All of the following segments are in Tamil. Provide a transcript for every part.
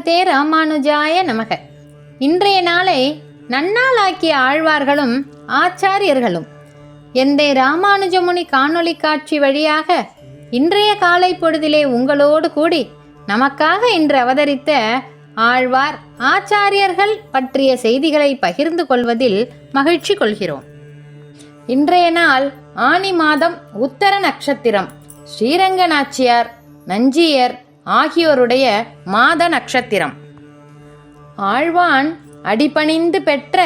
ஸ்ரீமதே ராமானுஜாய நமக. இன்றைய நாளை நன்னாளாக்கிய ஆழ்வார்களும் ஆச்சாரியர்களும். எந்தை ராமானுஜமுனி காணொளி காட்சி வழியாக இன்றைய காலை பொழுதிலே உங்களோடு கூடி நமக்காக இன்று அவதரித்த ஆழ்வார் ஆச்சாரியர்கள் பற்றிய செய்திகளை பகிர்ந்து கொள்வதில் மகிழ்ச்சி கொள்கிறோம். இன்றைய நாள் ஆனி மாதம் உத்தர நட்சத்திரம். ஸ்ரீரங்க நாச்சியார் நஞ்சியர் ஆகியோருடைய மாத நட்சத்திரம். ஆழ்வான் அடிபணிந்து பெற்ற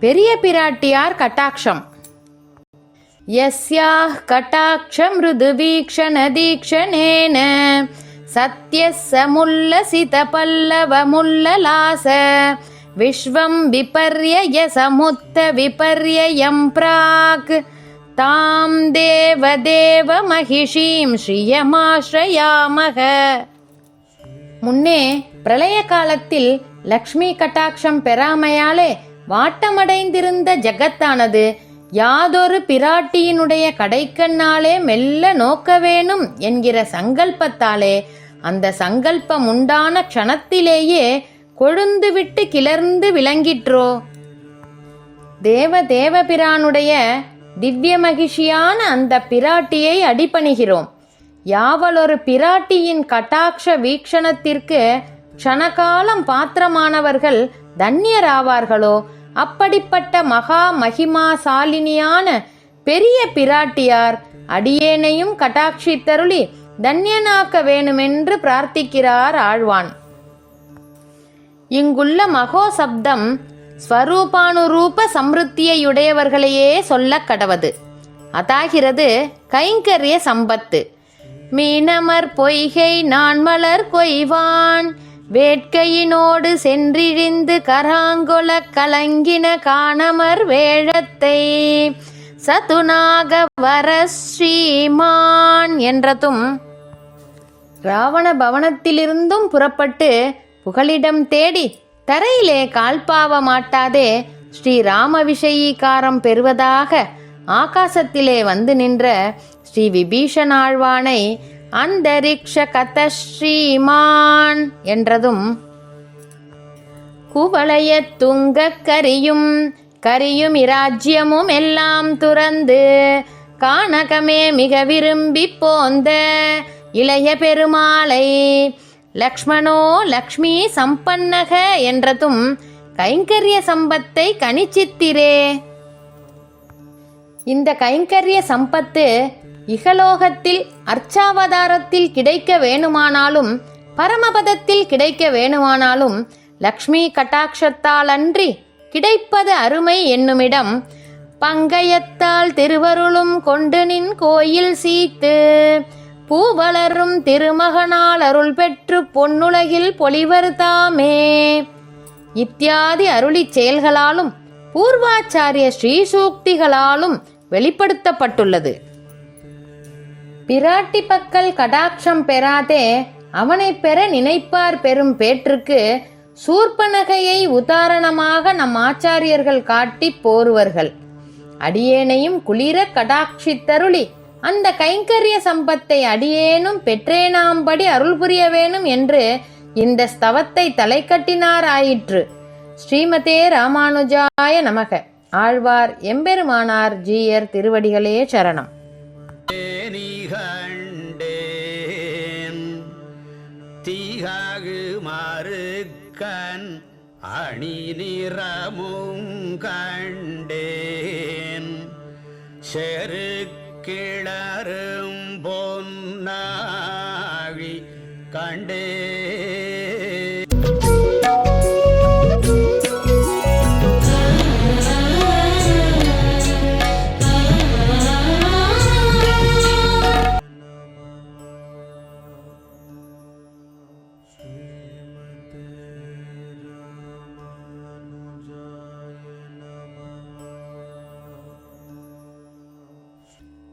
பெரிய பிராட்டியார் கட்டாட்சம். யஸ்யாஹ் கட்டாட்ச மிருது வீக்ஷண தீக்ஷணேன சத்யசமுல்லசித பல்லவமுல்லலாச விஸ்வம் விபர்யய சமுத்த விபர்யயம் பிராக். தாம் தேவ தேவ மகிஷீம் ஸ்ரீயமாஸ்ரயாமக முன்னே பிரளய காலத்தில் லக்ஷ்மி கட்டாட்சம் பெறாமையாலே வாட்டமடைந்திருந்த ஜகத்தானது யாதொரு பிராட்டியினுடைய கடைக்கண்ணாலே மெல்ல நோக்க வேணும் என்கிற சங்கல்பத்தாலே அந்த சங்கல்பம் உண்டான க்ஷணத்திலேயே கொழுந்து விட்டு கிளர்ந்து விளங்கிற்றோ? தேவ தேவபிரானுடைய திவ்ய மகிழ்ச்சியான அந்த பிராட்டியை அடிபணிகிறோம். யாவலொரு பிராட்டியின் கட்டாட்ச வீக்ஷணத்திற்கு க்ஷணகாலம் பாத்திரமானவர்கள் தன்யராவார்களோ? அப்படிப்பட்ட மகா மகிமாசாலினியான பெரிய பிராட்டியார் அடியேனையும் கட்டாட்சித்தருளி தன்யனாக்க வேணுமென்று பிரார்த்திக்கிறார் ஆழ்வான். இங்குள்ள மகோ சப்தம் ஸ்வரூபானுரூப சம்ருத்தியையுடையவர்களையே சொல்லக் கடவது. அதாகிறது கைங்கரிய சம்பத்து. மீனமர் பொய்கை நான் மலர் கொய்வான். வேட்கையினோடு சென்றிழிந்து கராங்குல கலங்கின காணமர் வேழத்தை. சதுநாக வர ஸ்ரீமான் என்றதும் ராவண பவனத்திலிருந்தும் புறப்பட்டு புகலிடம் தேடி தரையிலே கால்பாவ மாட்டாதே. ஸ்ரீராம விஷயீகாரம் பெறுவதாக ஆகாசத்திலே வந்து நின்ற ஸ்ரீ விபீஷணாழ்வானை அந்தரிக்ஷ கத ஸ்ரீமான் என்றதும் குவளைய துங்க கரியும் கரியும் இராஜ்யமும் எல்லாம் துறந்து கானகமே மிக விரும்பி போந்த இளைய பெருமாளை லக்ஷ்மணோ லக்ஷ்மி சம்பன்னக என்றதும் கைங்கரிய சம்பத்தை கணிச்சித்திரே இந்த கைங்கரிய சம்பத்து இகலோகத்தில் அர்ச்சாவதாரத்தில் கிடைக்க வேணுமானாலும் பரமபதத்தில் கிடைக்க வேணுமானாலும் லக்ஷ்மி கட்டாட்சத்தாலன்றி கிடைப்பது அருமை என்னுமிடம். பங்கயத்தால் திருவருளும் கொண்டு நின் கோயில் சீத்து பூவளரும் திருமகனால் அருள் பெற்று பொன்னுலகில் பொலிவர் தாமே. இத்தியாதி அருளிச் செயல்களாலும் பூர்வாச்சாரிய ஸ்ரீசூக்திகளாலும் வெளிப்படுத்தப்பட்டுள்ளது. பிராட்டி பக்கல் கடாட்சம் பெறாதே அவனை பெற நினைப்பார் பெறும் பேற்றுக்கு சூர்பனகையை உதாரணமாக நம் ஆச்சாரியர்கள் காட்டி போருவர்கள். அடியேனையும் குளிர கடாட்சித்தருளி அந்த கைங்கரிய சம்பத்தை அடியேனும் பெற்றேனாம்படி அருள் புரிய வேணும் என்று இந்த ஸ்தவத்தை தலை கட்டினாராயிற்று. ஸ்ரீமதே ராமானுஜாய நமக. ஆழ்வார் எம்பெருமானார் ஜீயர் திருவடிகளே சரணம். கண்டேன் தீகாகு மறுக்கண் அணி நிறமும் கண்டேன் செரு கிளறு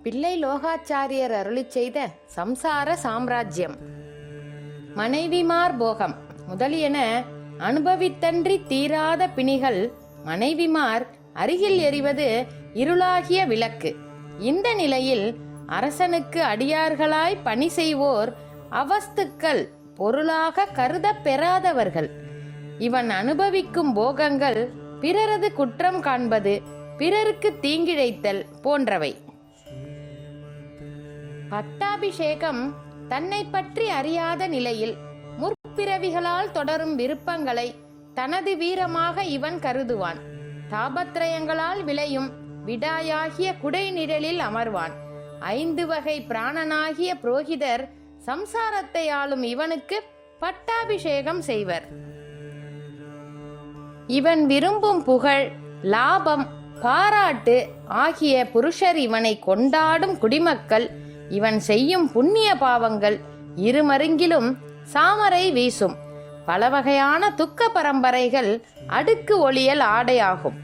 பிள்ளை லோகாச்சாரியர் அருளிச் செய்த சம்சார சாம்ராஜ்யம். மனைவிமார் போகம். முதலியன அனுபவித்தன்றி தீராத பிணிகள் மனைவிமார் அருகில் எறிவது இருளாகிய விளக்கு. இந்த நிலையில் அரசனுக்கு அடியார்களாய் பணி செய்வோர் அவஸ்துக்கள் பொருளாக கருத பெறாதவர்கள். இவன் அனுபவிக்கும் போகங்கள் பிறரது குற்றம் காண்பது பிறருக்கு தீங்கிழைத்தல் போன்றவை. பட்டாபிஷேகம் தன்னை பற்றி அறியாத நிலையில் முற்பிறவிகளால் தொடரும் விருப்பங்களை தனது வீரமாக இவன் கருதுவான். தாபத்திரயங்களால் விளையும் விடாயாகிய குடை நிழலில் அமர்வான். ஐந்து வகை பிராணனாகிய புரோகிதர் சம்சாரத்தை ஆளும் இவனுக்கு பட்டாபிஷேகம் செய்வர். இவன் விரும்பும் புகழ் லாபம் பாராட்டு ஆகிய புருஷர் இவனை கொண்டாடும் குடிமக்கள் இவன் செய்யும் புண்ணிய பாவங்கள் இருமருங்கிலும் சாமரை வீசும். பல வகையான துக்க பரம்பரைகள் அடுக்கு ஒளியல் ஆடையாகும்.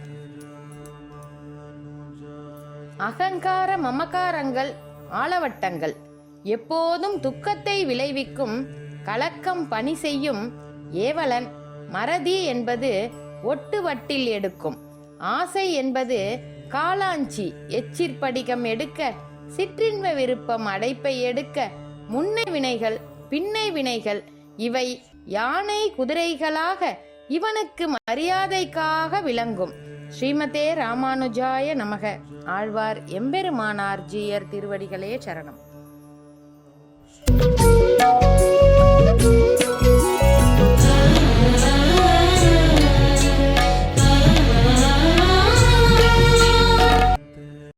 அகங்கார மமகாரங்கள் ஆளவட்டங்கள். எப்போதும் துக்கத்தை விளைவிக்கும் கலக்கம் பணி செய்யும் ஏவலன் மறதி என்பது ஒட்டு வட்டில் எடுக்கும். ஆசை என்பது காளாஞ்சி எச்சிற்படிகம் எடுக்க சிற்றின்ப விருப்பம் அடைப்பை எடுக்க முன்னை வினைகள் பின்னை வினைகள் இவை யானை குதிரைகளாக இவனுக்கு மரியாதைக்காக விளங்கும். ஸ்ரீமதே ராமானுஜாய நமக. ஆழ்வார் எம்பெருமானார் ஜீயர் திருவடிகளே சரணம்.